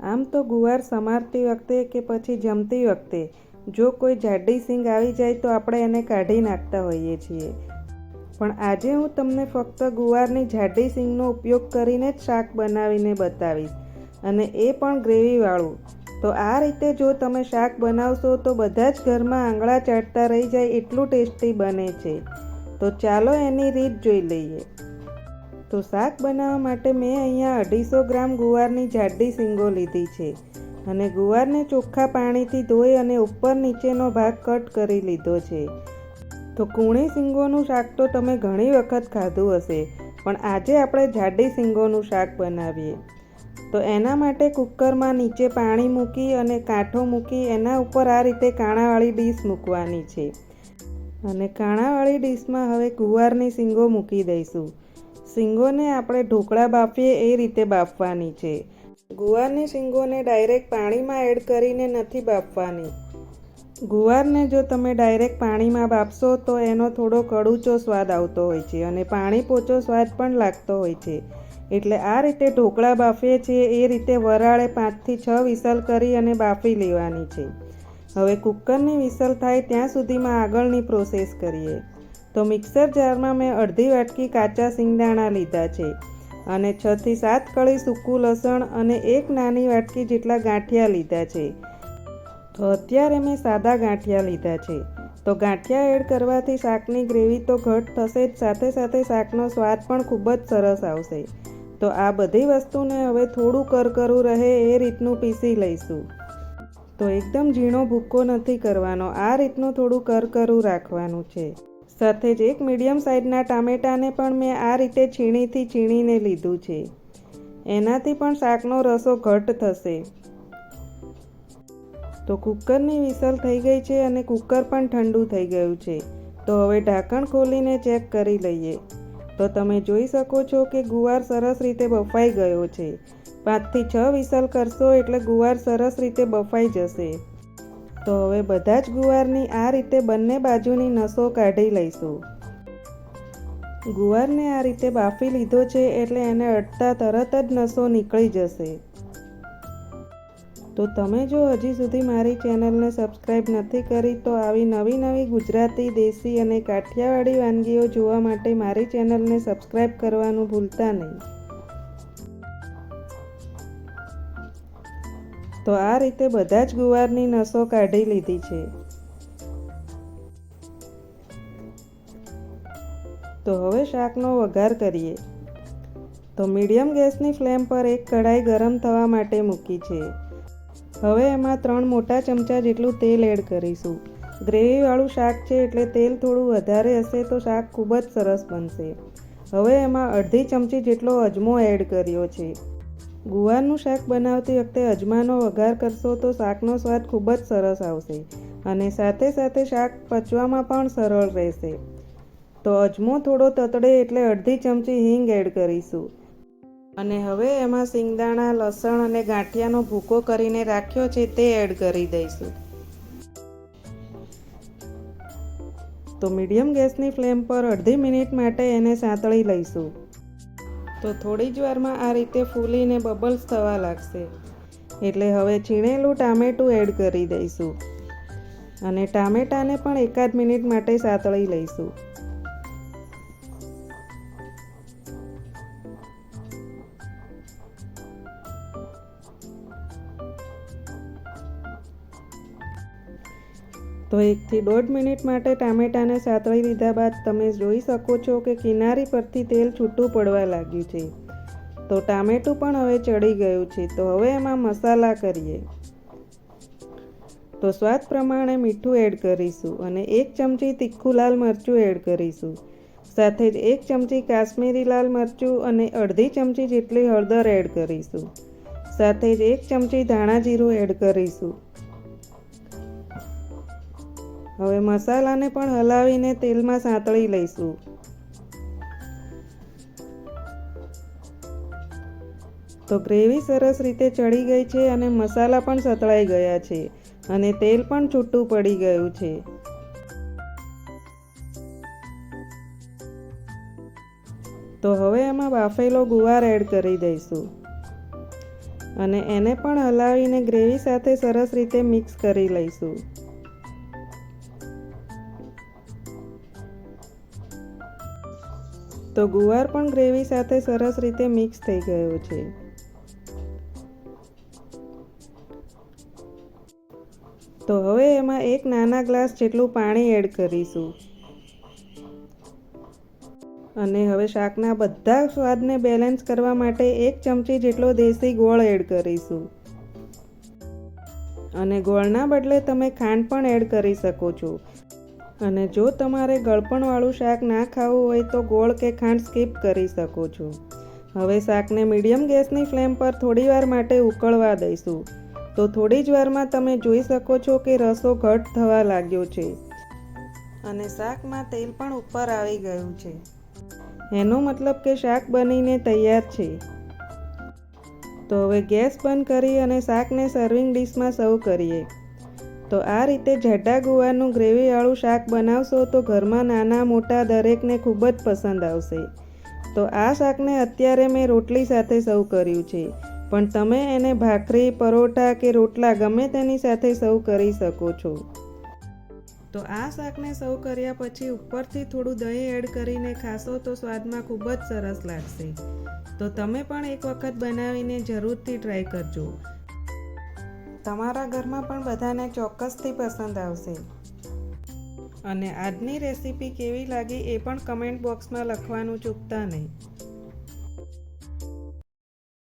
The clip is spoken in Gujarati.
આમ તો ગુવાર સમારતી વખતે કે પછી જમતી વખતે જો કોઈ જાડી સિંગ આવી જાય તો આપણે એને કાઢી નાખતા હોઈએ છીએ. પણ આજે હું તમને ફક્ત ગુવારની જાડી સિંગનો ઉપયોગ કરીને જ શાક બનાવીને બતાવીશ અને એ પણ ગ્રેવીવાળું. તો આ રીતે જો તમે શાક બનાવશો તો બધા જ ઘરમાં આંગળા ચાટતા રહી જાય એટલું ટેસ્ટી બને છે. તો ચાલો એની રીત જોઈ લઈએ. તો શાક બનાવવા માટે મેં અહીંયા અઢીસો ગ્રામ ગુવારની જાડી સિંગો લીધી છે અને ગુવારને ચોખ્ખા પાણીથી ધોઈ અને ઉપર નીચેનો ભાગ કટ કરી લીધો છે. તો કૂણી સિંગોનું શાક તો તમે ઘણી વખત ખાધું હશે, પણ આજે આપણે જાડી સિંગોનું શાક બનાવીએ. તો એના માટે કુકરમાં નીચે પાણી મૂકી અને કાંઠો મૂકી એના ઉપર આ રીતે કાણાવાળી ડીશ મૂકવાની છે. અને કાણાવાળી ડીશમાં હવે ગુવારની સિંગો મૂકી દઈશું. સિંગોને આપણે ઢોકળા બાફીએ એ રીતે બાફવાની છે. ગુવારની શીંગોને ડાયરેક્ટ પાણીમાં એડ કરીને નથી બાફવાની. ગુવારને જો તમે ડાયરેક્ટ પાણીમાં બાફશો તો એનો થોડો કડુચો સ્વાદ આવતો હોય છે અને પાણી પોચો સ્વાદ પણ લાગતો હોય છે. એટલે આ રીતે ઢોકળા બાફીએ છીએ એ રીતે વરાળે પાંચથી છ વિસલ કરી અને બાફી લેવાની છે. હવે કુકરની વિસલ થાય ત્યાં સુધીમાં આગળની પ્રોસેસ કરીએ. તો મિક્સર જારમાં મેં અડધી વાટકી કાચા સિંગદાણા લીધા છે અને છથી સાત કળી સૂકું લસણ અને એક નાની વાટકી જેટલા ગાંઠિયા લીધા છે. તો અત્યારે મેં સાદા ગાંઠિયા લીધા છે. તો ગાંઠિયા એડ કરવાથી શાકની ગ્રેવી તો ઘટ થશે જ, સાથે સાથે શાકનો સ્વાદ પણ ખૂબ જ સરસ આવશે. તો આ બધી વસ્તુને હવે થોડું કરકરું રહે એ રીતનું પીસી લઈશું. તો એકદમ ઝીણો ભૂક્કો નથી કરવાનો, આ રીતનું થોડું કરકરું રાખવાનું છે. સાથે જ એક મીડિયમ સાઇઝના ટામેટાને પણ મેં આ રીતે છીણીથી છીણીને લીધું છે. એનાથી પણ શાકનો રસો ઘટ થશે. તો કુકરની વિસલ થઈ ગઈ છે અને કુકર પણ ઠંડુ થઈ ગયું છે. તો હવે ઢાંકણ ખોલીને ચેક કરી લઈએ. તો તમે જોઈ શકો છો કે ગુવાર સરસ રીતે બફાઈ ગયો છે. પાંચથી છ વિસલ કરશો એટલે ગુવાર સરસ રીતે બફાઈ જશે. તો હવે બધા જ ગુવારની આ રીતે બંને બાજુની નસો કાઢી લઈશું. ગુવારને આ રીતે બાફી લીધો છે એટલે એને અડતા તરત જ નસો નીકળી જશે. તો તમે જો હજી સુધી મારી ચેનલને સબસ્ક્રાઈબ નથી કરી તો આવી નવી નવી ગુજરાતી, દેશી અને કાઠિયાવાડી વાનગીઓ જોવા માટે મારી ચેનલને સબસ્ક્રાઈબ કરવાનું ભૂલતા નહીં. તો આ રીતે બધા જ ગુવારની નસો કાઢી લીધી છે. તો હવે શાકનો વઘાર કરીએ. તો મીડિયમ ગેસની ફ્લેમ પર એક કઢાઈ ગરમ થવા માટે મૂકી છે. હવે એમાં ત્રણ મોટા ચમચા જેટલું તેલ એડ કરીશું. ગ્રેવીવાળું શાક છે એટલે તેલ થોડું વધારે હશે તો શાક ખૂબ જ સરસ બનશે. હવે એમાં અડધી ચમચી જેટલો અજમો એડ કર્યો છે. ગુવારનું શાક બનાવતી વખતે અજમાનો વઘાર કરશો તો શાકનો સ્વાદ ખૂબ જ સરસ આવશે અને સાથે સાથે શાક પચવામાં પણ સરળ રહેશે. તો અજમો થોડો તતડે એટલે અડધી ચમચી હિંગ એડ કરીશું. અને હવે એમાં સિંગદાણા, લસણ અને ગાંઠિયાનો ભૂકો કરીને રાખ્યો છે તે એડ કરી દઈશું. તો મીડિયમ ગેસની ફ્લેમ પર અડધી મિનિટ માટે એને સાંતળી લઈશું. તો થોડી જ વારમાં આ રીતે ફૂલીને બબલ્સ થવા લાગશે. એટલે હવે છીણેલું ટામેટું એડ કરી દઈશું. અને ટામેટાને પણ એકાદ મિનિટ માટે સાતળી લઈશું. તો એકથી દોઢ મિનિટ માટે ટામેટાને સાતળી લીધા બાદ તમે જોઈ શકો છો કે કિનારી પરથી તેલ છૂટું પડવા લાગ્યું છે. તો ટામેટું પણ હવે ચડી ગયું છે. તો હવે એમાં મસાલા કરીએ. તો સ્વાદ પ્રમાણે મીઠું એડ કરીશું અને એક ચમચી તીખું લાલ મરચું એડ કરીશું. સાથે જ એક ચમચી કાશ્મીરી લાલ મરચું અને અડધી ચમચી જેટલી હળદર એડ કરીશું. સાથે જ એક ચમચી ધાણા જીરું એડ કરીશું. હવે મસાલાને પણ હલાવીને તેલમાં સાંતળી લઈશું. તો ગ્રેવી સરસ રીતે ચડી ગઈ છે અને મસાલા પણ સતળાઈ ગયા છે અને તેલ પણ છૂટું પડી ગયું છે. તો હવે એમાં બાફેલો ગુવાર એડ કરી દઈશું. અને એને પણ હલાવીને ગ્રેવી સાથે સરસ રીતે મિક્સ કરી લઈશું. તો ગુવાર પણ ગ્રેવી સાથે સરસ રીતે મિક્સ થઈ ગયો છે. તો હવે એમાં એક નાના ગ્લાસ જેટલું પાણી એડ કરીશું. અને હવે શાકના બધા સ્વાદને બેલેન્સ કરવા માટે એક ચમચી જેટલો દેશી ગોળ એડ કરીશું. અને ગોળના બદલે તમે ખાંડ પણ એડ કરી શકો છો. અને જો તમારે ગળપણવાળું શાક ના ખાવું હોય તો ગોળ કે ખાંડ સ્કીપ કરી શકો છો. હવે શાકને મીડિયમ ગેસની ફ્લેમ પર થોડીવાર માટે ઉકળવા દઈશું. તો થોડી જ વારમાં તમે જોઈ શકો છો કે રસો ઘટ થવા લાગ્યો છે. અને શાકમાં તેલ પણ ઉપર આવી ગયું છે. એનો મતલબ કે શાક બનીને તૈયાર છે. તો હવે ગેસ બંધ કરી અને શાકને સર્વિંગ ડીશમાં સર્વ કરીએ. તો આ રીતે જાડા ગુવારનું ગ્રેવીવાળું શાક બનાવશો તો ઘરમાં નાના મોટા દરેકને ખૂબ જ પસંદ આવશે. તો આ શાકને અત્યારે મેં રોટલી સાથે સર્વ કર્યું છે. પણ તમે એને ભાખરી, પરોઠા કે રોટલા ગમે તેની સાથે સર્વ કરી શકો છો. તો આ શાકને સર્વ કર્યા પછી ઉપરથી થોડું દહીં એડ કરીને ખાશો તો સ્વાદમાં ખૂબ જ સરસ લાગશે. તો તમે પણ એક વખત બનાવીને જરૂરથી ટ્રાય કરજો. તમારા ઘરમાં પણ બધાને ચોક્કસથી પસંદ આવશે. અને આજની રેસીપી કેવી લાગી એ પણ કમેન્ટ બોક્સમાં લખવાનું ચૂકતા નહીં.